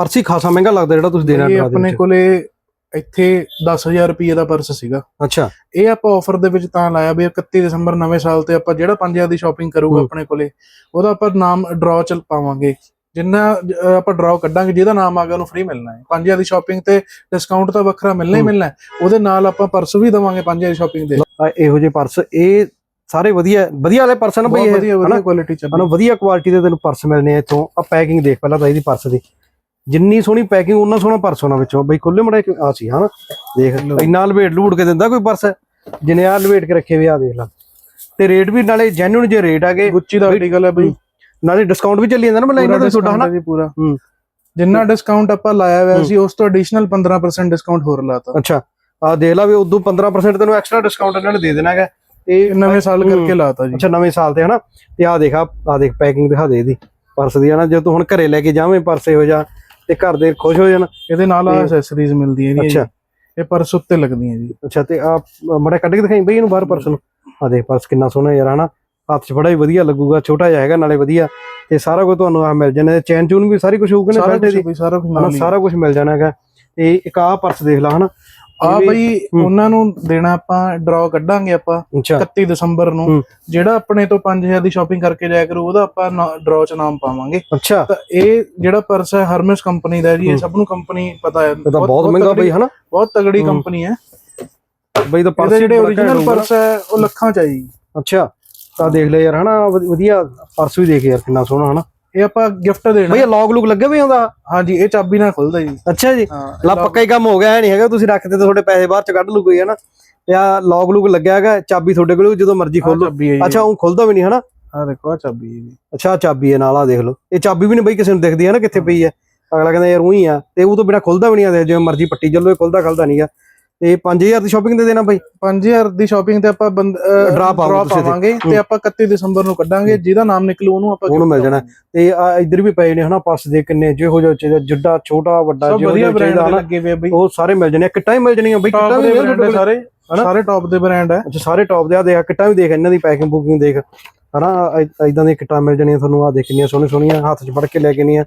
Purse ਹੀ ਖਾਸਾ ਮਹਿੰਗਾ ਲੱਗਦਾ ਜਿਹੜਾ ਤੁਸੀਂ ਦੇਣਾ ਇਹ ਡਰਾ ਦੇ ਆਪਣੇ। ਕੋਲੇ ਇੱਥੇ 10000 ਰੁਪਏ ਦਾ ਪਰਸ ਸੀਗਾ ਅੱਛਾ ਇਹ ਆਪਾਂ ਆਫਰ ਦੇ ਵਿੱਚ ਤਾਂ ਲਾਇਆ ਵੀ 31 ਦਸੰਬਰ ਨਵੇਂ ਸਾਲ ਤੇ ਆਪਾਂ ਜਿਹੜਾ 5000 ਦੀ ਸ਼ਾਪਿੰਗ ਕਰੂਗਾ। ਆਪਣੇ ਕੋਲੇ ਉਹਦਾ ਆਪਾਂ ਨਾਮ ਡਰਾਅ ਚ ਪਾਵਾਂਗੇ ਜਿੰਨਾ ਆਪਾਂ ਡਰਾਅ ਕੱਢਾਂਗੇ ਜਿਹਦਾ ਨਾਮ ਆ ਗਿਆ ਉਹਨੂੰ ਫ੍ਰੀ ਮਿਲਣਾ ਹੈ 5000 ਦੀ ਸ਼ਾਪਿੰਗ ਤੇ ਡਿਸਕਾਊਂਟ ਤਾਂ ਵੱਖਰਾ ਮਿਲਣਾ ਹੀ। ਮਿਲਣਾ। ਉਹਦੇ ਨਾਲ ਆਪਾਂ ਪਰਸ ਵੀ ਦਵਾਂਗੇ 5000 ਦੀ ਸ਼ਾਪਿੰਗ ਦੇ ਇਹੋ ਜਿਹੇ ਪਰਸ ਇਹ ਸਾਰੇ ਵਧੀਆ ਵਧੀਆ ਵਾਲੇ ਪਰਸ ਨਾ ਬਈ ਇਹ ਵਧੀਆ? ਵਧੀਆ ਕੁਆਲਿਟੀ ਚ ਹਨਾ ਵਧੀਆ ਕੁਆਲਿਟੀ ਦੇ ਤੈਨੂੰ ਪਰਸ ਮਿਲਨੇ ਆ ਇੱਥੋਂ ਆ ਪੈਕਿੰਗ ਦੇਖ ਪਹਿਲਾਂ ਤਾਂ ਇਹਦੀ ਪਰਸ ਦੀ ਜਿੰਨੀ ਸੋਹਣੀ ਪੈਕਿੰਗ ਉਹਨਾਂ ਸੋਹਣਾ ਪਰਸ ਹੋਣਾ ਵਿੱਚੋਂ। ਬਈ ਖੁੱਲੇ ਮੜਾ ਆ ਸੀ ਹਨਾ? ਦੇਖ। ਇੰਨਾ ਲਵੇਟ ਲੂਟ ਕੇ ਦਿੰਦਾ ਕੋਈ ਪਰਸ ਜਿਨੇ ਆ ਲਵੇਟ ਕੇ ਰੱਖੇ ਵੇ ਆ ਦੇਖ ਲਾ। ਤੇ ਰੇਟ ਵੀ ਨਾਲੇ ਜੈਨੂਨ ਜੇ ਰੇਟ ਆਗੇ ਗੁੱਚੀ ਦਾ ਆਰਟੀਕਲ ਹੈ ਬਈ। ਨਾਲੇ ਡਿਸਕਾਊਂਟ ਵੀ ਚੱਲੀ ਜਾਂਦਾ ਨਾ ਮਤਲਬ ਇਹਨਾਂ ਦਾ ਤੁਹਾਡਾ ਹਨਾ? ਪੂਰਾ। ਹੂੰ। ਜਿੰਨਾ ਡਿਸਕਾਊਂਟ ਆਪਾਂ ਲਾਇਆ ਹੋਇਆ ਹੂੰ। ਸੀ ਉਸ ਤੋਂ ਐਡੀਸ਼ਨਲ 15% ਡਿਸਕਾਊਂਟ ਹੋਰ ਲਾਤਾ। ਅੱਛਾ। ਆ ਦੇਖ ਲਾ ਵੀ ਉਦੋਂ 15% ਤੈਨੂੰ ਐਕਸਟਰਾ ਡਿਸਕਾਊਂਟ ਇਹਨਾਂ ਨੇ ਦੇ ਦੇਣਾ ਹੈਗਾ। ਤੇ ਨਵੇਂ ਸਾਲ ਹੂੰ। ਕਰਕੇ ਲਾਤਾ ਜੀ। ਅੱਛਾ ਨਵੇਂ ਸਾਲ ਤੇ ਹਨਾ? ਤੇ ਆ ਦੇਖ ਆ ਦੇਖ ਪੈਕਿੰਗ ਦਿਖਾ ਦੇ ਇਹਦੀ। ਪਰਸ ਦੀ ਹਨਾ? ਜੇ ਤੂੰ ਹੁਣ ਘਰੇ ਲੈ ਕੇ ਜਾਵੇਂ ਪਰਸ ਇਹੋ ਜਾ ਤੇ ਘਰ ਦੇ ਖੁਸ਼ ਹੋ ਜਾਣ। ਇਹਦੇ ਨਾਲ ਤੇ- ਐਕਸੈਸਰੀਜ਼ ਮਿਲਦੀਆਂ ਨੇ ਅੱਛਾ। ਇਹ ਪਰਸ ਉੱਤੇ ਲੱਗਦੀਆਂ ਜੀ। ਅੱਛਾ ਤੇ ਆ ਮੜਾ ਕੱਢ ਕੇ ਦਿਖਾਈ ਬਈ ਇਹਨੂੰ ਬਾਹਰ ਪਰਸ ਨੂੰ। ਆ ਦੇਖ ਪਰਸ ਕਿੰਨਾ ਸੋਹਣਾ ਯਾਰ ਹਨਾ? ਹੱਥ 'ਚ ਬੜਾ ਹੀ ਵਧੀਆ ਲੱਗੂਗਾ ਛੋਟਾ ਜਿਹਾ ਹੈਗਾ ਨਾਲੇ ਵਧੀਆ। ਤੇ ਸਾਰਾ ਕੁਝ ਤੁਹਾਨੂੰ ਆ ਮਿਲ ਜਾਣਾ। ਚੈਨ ਚੂਨ ਵੀ ਸਾਰੀ ਕੁਝ ਹੋਊਗਾ ਨਾ ਕੁਝ ਦੀ ਸਾਰਾ ਕੁਝ ਮਿਲ ਜਾਣਾ ਹੈਗਾ। ਤੇ ਇੱਕ ਆ ਪਰਸ ਦੇਖ ਲਾ ਹਨਾ? ਆ ਬਈ। ਉਹਨਾਂ ਨੂੰ ਦੇਣਾ ਆਪਾਂ ਡਰਾਅ ਕੱਢਾਂਗੇ ਆਪਾਂ ਅੱਛਾ 31 ਦਸੰਬਰ ਨੂੰ। ਜਿਹੜਾ ਆਪਣੇ ਤੋਂ 5000 ਦੀ ਸ਼ਾਪਿੰਗ ਕਰਕੇ ਜਾਇਆ ਕਰੂ ਉਹਦਾ ਆਪਾਂ ਡਰਾਅ ਚ ਨਾਮ ਪਾਵਾਂਗੇ ਅੱਛਾ ਤਾਂ ਇਹ ਜਿਹੜਾ ਪਰਸ ਹੈ ਹਰਮਸ ਕੰਪਨੀ ਦਾ ਜੀ ਇਹ। ਸਭ ਨੂੰ ਕੰਪਨੀ ਪਤਾ ਹੈ ਇਹ ਤਾਂ ਬਹੁਤ ਮਹਿੰਗਾ ਬਈ ਹਨਾ ਬਹੁਤ ਤਗੜੀ। ਕੰਪਨੀ ਹੈ ਬਈ ਤਾਂ ਪਰਸ ਜਿਹੜੇ origignal। ਪਰਸ ਹੈ ਉਹ ਲੱਖਾਂ ਚ ਆ ਜੀ ਅੱਛਾ ਤਾਂ ਦੇਖ ਲੈ ਯਾਰ ਹਨਾ ਵਧ- ਵਧੀਆ ਪਰਸ ਵੀ ਦੇਖ ਯਾਰ ਕਿੰਨਾ ਸੋਹਣਾ ਹਨਾ ਇਹ ਆਪਾਂ ਗਿਫਟ ਦੇਣਾ। ਬਈ ਲੌਗ ਲੁਕ ਲੱਗੇ ਵੀ ਹੁੰਦਾ ਹਾਂਜੀ ਇਹ ਚਾਬੀ ਨਾਲ ਖੁੱਲਦਾ ਜੀ। ਅੱਛਾ ਜੀ। ਹਾਂ ਲਾ ਪੱਕਾ ਹੀ ਕੰਮ ਹੋ ਗਿਆ ਐ ਨਹੀਂ ਹੈਗਾ ਤੁਸੀਂ ਰੱਖਦੇ ਤਾਂ ਤੁਹਾਡੇ ਪੈਸੇ ਬਾਅਦ ਚ ਕੱਢ ਲੂ ਕੋਈ ਹਨਾ? ਤੇ ਆ ਲੌਗ ਲੁਕ ਲੱਗਿਆ ਹੈਗਾ ਚਾਬੀ ਤੁਹਾਡੇ ਕੋਲ ਜਦੋਂ ਮਰਜ਼ੀ ਖੋਲੋ। ਹੈ ਅੱਛਾ ਉਹ ਖੁੱਲਦਾ ਵੀ ਨਹੀਂ ਹਨਾ? ਆ ਦੇਖੋ ਆ ਚਾਬੀ ਹੈ ਜੀ। ਅੱਛਾ ਚਾਬੀ ਹੈ ਨਾਲ ਆ ਦੇਖ ਲਓ। ਇਹ ਚਾਬੀ ਵੀ ਨਹੀਂ ਬਈ ਕਿਸੇ ਨੂੰ ਦਿਖਦੀ ਹੈ ਨਾ ਕਿੱਥੇ ਪਈ ਹੈ। ਅਗਲਾ ਕਹਿੰਦਾ ਯਾਰ ਉਹੀ ਆ। ਤੇ ਉਹ ਤੋਂ ਬਿਨਾ ਖੁੱਲਦਾ ਵੀ ਨਹੀਂ ਆ ਜਿਵੇਂ ਮਰਜ਼ੀ ਪੱਟੀ ਚੱਲੋ ਇਹ ਖੁੱਲਦਾ ਖਲਦਾ ਨਹੀਂਗਾ ਤੇ 5000 ਦੀ ਸ਼ਾਪਿੰਗ ਤੇ ਦੇਣਾ ਬਈ? 5000 ਦੀ ਸ਼ਾਪਿੰਗ ਤੇ ਆਪਾਂ ਪਾਓ ਤੁਸੀਂ ਤੇ। ਆਪਾਂ 31 ਦਸੰਬਰ ਨੂੰ ਕੱਢਾਂਗੇ ਜਿਹਦਾ ਨਾਮ ਨਿਕਲੂ ਉਹਨੂੰ ਆਪਾਂ ਉਹਨੂੰ ਮਿਲ ਜਾਣਾ। ਤੇ ਆ ਇੱਧਰ ਵੀ ਪਏ ਨੇ ਹਨਾ ਪਰਸ ਦੇ ਕਿੰਨੇ ਜਿਹੋ ਜਿਹਾ ਚਾਹੀਦਾ ਜਿੱਡਾ ਛੋਟਾ ਵੱਡਾ ਜਿਹੋ ਜਿਹਾ ਚਾਹੀਦਾ ਦੇ ਹਨਾ। ਉਹ ਸਾਰੇ ਮਿਲ ਜਾਣੇ। ਕਿੱਟਾਂ ਹੀ ਮਿਲ ਜਾਣੀਆਂ ਬਈ ਕਿੱਟਾਂ ਵੀ ਦੇ ਕੋਲ? ਸਾਰੇ। ਹਨਾ? ਸਾਰੇ ਟੌਪ ਦੇ ਬ੍ਰਾਂਡ ਹੈ ਅੱਛਾ ਸਾਰੇ ਟੌਪ ਦੇ। ਆ ਦੇਖ ਕਿੱਟਾਂ ਵੀ ਦੇਖ ਇਹਨਾਂ ਦੀ ਪੈਕਿੰਗ ਬੁਕਿੰਗ ਦੇਖ। ਹਨਾ ਇਦਾਂ ਦੀਆਂ ਕਿੱਟਾਂ ਮਿਲ ਜਾਣੀਆਂ ਤੁਹਾਨੂੰ। ਆ ਦੇਖ ਕਿੰਨੀਆਂ ਸੋਹਣੀਆਂ ਸੋਹਣੀਆਂ ਹੱਥ 'ਚ ਫੜ ਕੇ ਲੈ ਕੇ ਨਹੀਂ ਆ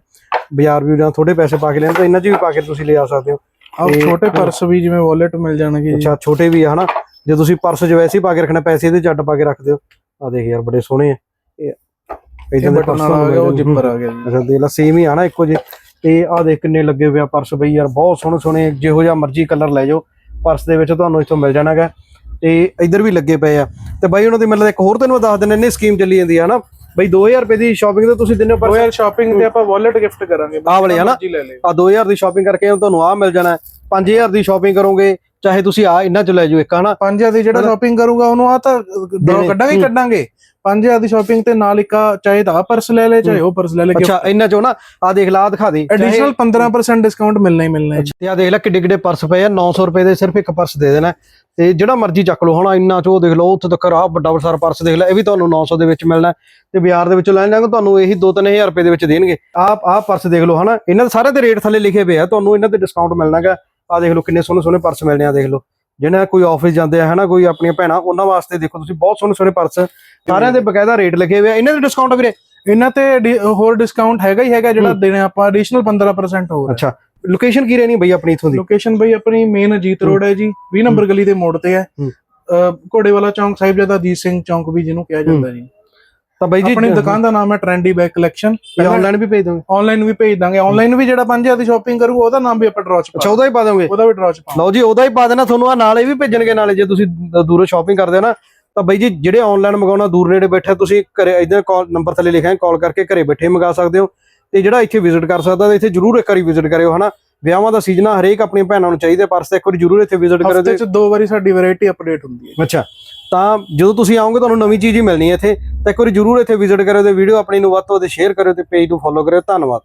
ਬਾਜ਼ਾਰ ਵੀ ਜਾਂ ਥੋੜੇ ਪੈਸੇ ਪਾ ਕੇ ਲੈਣ ਤਾਂ ਇਹਨਾਂ 'ਚ ਵੀ ਪਾ ਕੇ ਤੁਸੀਂ ਲੈ ਆ ਸਕਦੇ ਹੋ। ਆ ਤੇ- ਛੋਟੇ ਪਰਸ ਵੀ ਜਿਵੇਂ ਵਾਲਟ ਮਿਲ ਜਾਣਗੇ ਜੀ। ਅੱਛਾ ਛੋਟੇ ਵੀ ਆ ਹਨਾ? ਜੇ ਤੁਸੀਂ ਪਰਸ 'ਚ ਵੈਸੇ ਹੀ ਪਾ ਕੇ ਰੱਖਣਾ ਪੈਸੇ ਇਹਦੇ 'ਚ ਅੱਡ ਪਾ ਕੇ ਰੱਖ ਦਿਓ। ਆ ਦੇਖ ਯਾਰ ਬੜੇ ਸੋਹਣੇ ਆ। ਇਹ ਇਦਾਂ ਦੇ ਪਰਸ ਆ ਗਿਆ ਉਹ ਜਿੱਪਰ ਆ ਗਿਆ ਜੀ। ਅੱਛਾ ਦੇਖ ਲਾ ਸੇਮ ਹੀ ਆ ਨਾ ਇੱਕੋ ਜਿਹੇ। ਤੇ ਆ ਦੇਖ ਕਿੰਨੇ ਲੱਗੇ ਹੋਏ ਆ ਪਰਸ ਬਈ ਯਾਰ ਬਹੁਤ ਸੋਹਣੇ ਸੋਹਣੇ ਜਿਹੋ ਜਿਹਾ ਮਰਜ਼ੀ ਕਲਰ ਲੈ ਜਾਓ। ਪਰਸ ਦੇ ਵਿੱਚ ਤੁਹਾਨੂੰ ਇੱਥੋਂ ਮਿਲ ਜਾਣਾਗਾ। ਤੇ ਇੱਧਰ ਵੀ ਲੱਗੇ ਪਏ ਆ। ਤੇ ਬਾਈ ਉਹਨਾਂ ਦੀ ਮਤਲਬ ਇੱਕ ਹੋਰ ਤੈਨੂੰ ਦੱਸ ਦਿੰਦਾ ਇੰਨੀ ਸਕੀਮ ਚੱਲੀ ਜਾਂਦੀ ਆ ਨਾ ਬਈ 2000 ਰੁਪਏ ਦੀ ਸ਼ਾਪਿੰਗ ਤੇ ਤੁਸੀਂ ਦਿੰਦੇ ਹੋ ਪਰਸ ਯਾਰ ਸ਼ਾਪਿੰਗ ਤੇ ਆਪਾਂ ਵਾਲਟ ਗਿਫਟ ਕਰਾਂਗੇ। ਵਾਲੇ ਆ ਨਾ? ਜੀ ਲੈ ਲੈ ਆ 2000 ਦੀ ਸ਼ਾਪਿੰਗ ਕਰਕੇ ਤੁਹਾਨੂੰ ਆ ਮਿਲ ਜਾਣਾ। 5000 ਦੀ ਸ਼ਾਪਿੰਗ ਕਰੋਗੇ। ਚਾਹੇ ਤੁਸੀਂ ਆ ਇਹਨਾਂ ਚ ਲੈ ਜਾਓ ਇੱਕ ਹਨਾ? 5000 ਦੀ ਜਿਹੜਾ ਹਨਾ? ਸ਼ਾਪਿੰਗ ਕਰੂਗਾ ਉਹਨੂੰ ਆ ਤਾਂ ਡਰਾ ਦੇਣੇ। ਕੱਢਾਂਗੇ ਹੀ ਹੂੰ। ਕੱਢਾਂਗੇ। 5000 ਦੀ ਸ਼ਾਪਿੰਗ ਤੇ ਨਾਲ ਇੱਕ ਚਾਹੇ ਤਾਂ ਪਰਸ ਲੈ ਲੈ ਚਾਹੇ ਉਹ ਪਰਸ ਲੈ ਲੈ ਅੱਛਾ ਇਹਨਾਂ ਚੋਂ ਨਾ ਆ ਦੇਖ ਲਾ ਦਿਖਾ ਦੇ। ਐਡੀਸ਼ਨਲ 15% ਡਿਸਕਾਊਂਟ ਮਿਲਣਾ ਹੀ ਮਿਲਣਾ ਹੈ। ਅੱਛਾ, ਤੇ ਆ ਦੇਖ ਲੈ ਕਿੱਡੇ ਕਿੱਡੇ ਪਰਸ ਪਏ ਆ 900 ਰੁਪਏ ਦੇ ਸਿਰਫ ਇੱਕ ਪਰਸ ਦੇ ਦੇਣਾ। ਤੇ ਜਿਹੜਾ ਮਰਜ਼ੀ ਚੱਕ ਲਓ ਹੁਣ ਇੰਨਾ ਚ ਦੇਖ ਲਓ ਉੱਥੇ ਤੱਕ ਆ ਵੱਡਾ ਸਾਰਾ ਪਰਸ ਦੇਖ ਲੈ ਇਹ ਵੀ ਤੁਹਾਨੂੰ 900 ਦੇ ਵਿੱਚ ਮਿਲਣਾ ਤੇ ਬਾਜ਼ਾਰ ਦੇ ਵਿੱਚੋਂ ਲੈ ਲੈਣਗੇ ਤੁਹਾਨੂੰ ਇਹੀ 2-3000 ਰੁਪਏ ਦੇ ਵਿੱਚ ਦੇਣਗੇ। ਆਹ ਆਹ ਪਰਸ ਦੇਖ ਲਓ ਹਨਾ ਇਹਨਾਂ ਦੇ ਸਾਰੇ ਦੇ ਰੇਟ ਥੱਲੇ ਲਿਖੇ ਪਏ ਆ ਤੁਹਾਨੂੰ ਇਹਨਾਂ ਤੇ ਡਿਸਕਾਊਂਟ ਮਿਲਣਾਗਾ ਆ ਦੇਖ ਲਓ ਕਿੰਨੇ ਸੋਹਣੇ ਸੋਹਣੇ ਪਰਸ ਮਿਲਣੇ ਆ ਦੇਖ ਲਓ। ਜਿਹਨਾਂ ਕੋਈ ਆਫਿਸ ਜਾਂਦੇ ਆ ਹਨਾ ਕੋਈ ਆਪਣੀਆਂ ਭੈਣਾਂ ਉਹਨਾਂ ਵਾਸਤੇ ਦੇਖੋ ਤੁਸੀਂ ਬਹੁਤ ਸੋਹਣੇ ਸੋਹਣੇ ਪਰਸ। ਸਾਰਿਆਂ ਦੇ ਬਕਾਇਦਾ ਰੇਟ ਲਿਖੇ ਹੋਏ ਆ। ਇਹਨਾਂ ਦੇ ਡਿਸਕਾਊਂਟ ਵੀਰੇ ਇਹਨਾਂ ਤੇ ਹੋਰ ਡਿਸਕਾਊਂਟ ਹੈਗਾ ਹੀ ਹੈਗਾ ਜਿਹੜਾ ਦੇਣਾ ਆਪਾਂ ਐਡੀਸ਼ਨਲ 15% ਹੋਰ। ਅੱਛਾ। ਲੋਕੇਸ਼ਨ ਕੀ ਰਹਿਣੀ ਬਈ ਆਪਣੀ ਇਥੋਂ ਦੀ? ਲੋਕੇਸ਼ਨ ਬਈ ਆਪਣੀ ਮੇਨ ਅਜੀਤ ਰੋਡ ਹੈ ਜੀ 20 ਨੰਬਰ ਗਲੀ ਦੇ ਮੋੜ ਤੇ ਹੈ। ਘੋੜੇ ਵਾਲਾ ਚੌਂਕ ਸਾਹਿਬਜ਼ਾਦਾ ਅਜੀਤ ਸਿੰਘ ਚੌਂਕ ਵੀ ਜਿਹਨੂੰ ਕਿਹਾ ਜਾਂਦਾ ਜੀ। ਤਾਂ ਬਾਈ ਜੀ ਆਪਣੀ ਦੁਕਾਨ ਦਾ ਨਾਮ ਹੈ ਟ੍ਰੈਂਡੀ ਬੈਗ ਕਲੈਕਸ਼ਨ ਆਨਲਾਈਨ ਵੀ ਭੇਜ ਦੋਗੇ? ਆਨਲਾਈਨ ਵੀ ਭੇਜ ਦਾਂਗੇ। ਆਨਲਾਈਨ ਵੀ ਜਿਹੜਾ 5000 ਦੀ ਸ਼ਾਪਿੰਗ ਕਰੂਗਾ ਉਹਦਾ ਨਾਮ ਵੀ ਆਪਾਂ ਡਰਾ ਚ ਅੱਛਾ ਉਹਦਾ ਹੀ ਪਾ ਦੋਗੇ? ਉਹਦਾ ਵੀ ਡਰਾ ਚ ਪਾ ਲਓ ਜੀ ਉਹਦਾ ਹੀ ਪਾ ਦੇਣਾ ਤੁਹਾਨੂੰ ਆ ਨਾਲ ਇਹ ਵੀ ਭੇਜਣਗੇ ਨਾਲੇ ਜੇ ਤੁਸੀਂ ਦੂਰੋਂ ਸ਼ਾਪਿੰਗ ਕਰਦੇ ਹੋ ਨਾ ਤਾਂ ਬਈ ਜੀ ਜਿਹੜੇ ਆਨਲਾਈਨ ਮੰਗਾਉਣਾ ਦੂਰ ਨੇੜੇ ਬੈਠੇ ਤੁਸੀਂ ਘਰੇ ਇਧਰ ਕਾਲ ਨੰਬਰ ਥੱਲੇ ਲਿਖਿਆ ਕਾਲ ਕਰਕੇ ਘਰੇ ਬੈਠੇ ਮੰਗਾ ਸਕਦੇ ਹੋ। ਤੇ ਜਿਹੜਾ ਇੱਥੇ ਵਿਜ਼ਿਟ ਕਰ ਸਕਦਾ ਤਾਂ ਇੱਥੇ ਜਰੂਰ ਇੱਕ ਵਾਰੀ ਵਿਜ਼ਿਟ ਕਰਿਓ ਹਨਾ? ਵਿਆਹਾਂ ਦਾ ਸੀਜ਼ਨ ਆ ਹਰੇਕ ਆਪਣੀਆਂ ਭੈਣਾਂ ਨੂੰ ਚਾਹੀਦੇ ਪਰਸ ਤੇ ਇੱਕ ਵਾਰੀ ਜਰੂਰ ਇੱਥੇ ਵਿਜ਼ਿਟ ਕਰਿਓ ਤੇ ਦੋ ਵਾਰੀ ਸਾਡੀ ਵੈਰਾਈਟੀ ਅਪਡੇਟ ਹੁੰਦੀ ਹੈ ਅੱਛਾ। ਤਾਂ ਜਦੋਂ ਤੁਸੀਂ ਆਓਗੇ, ਤੁਹਾਨੂੰ ਨਵੀਂ ਚੀਜ਼ ਹੀ ਮਿਲਣੀ ਹੈ ਇੱਥੇ। ਤਾਂ ਇੱਕ ਵਾਰੀ ਜਰੂਰ ਇੱਥੇ ਵਿਜ਼ਿਟ ਕਰਿਓ ਤੇ ਵੀਡੀਓ ਆਪਣੀ ਨੂੰ ਵੱਧ ਤੋਂ ਵੱਧ ਸ਼ੇਅਰ ਕਰਿਓ ਤੇ ਪੇਜ ਨੂੰ ਫੋਲੋ ਕਰਿਓ। ਧੰਨਵਾਦ।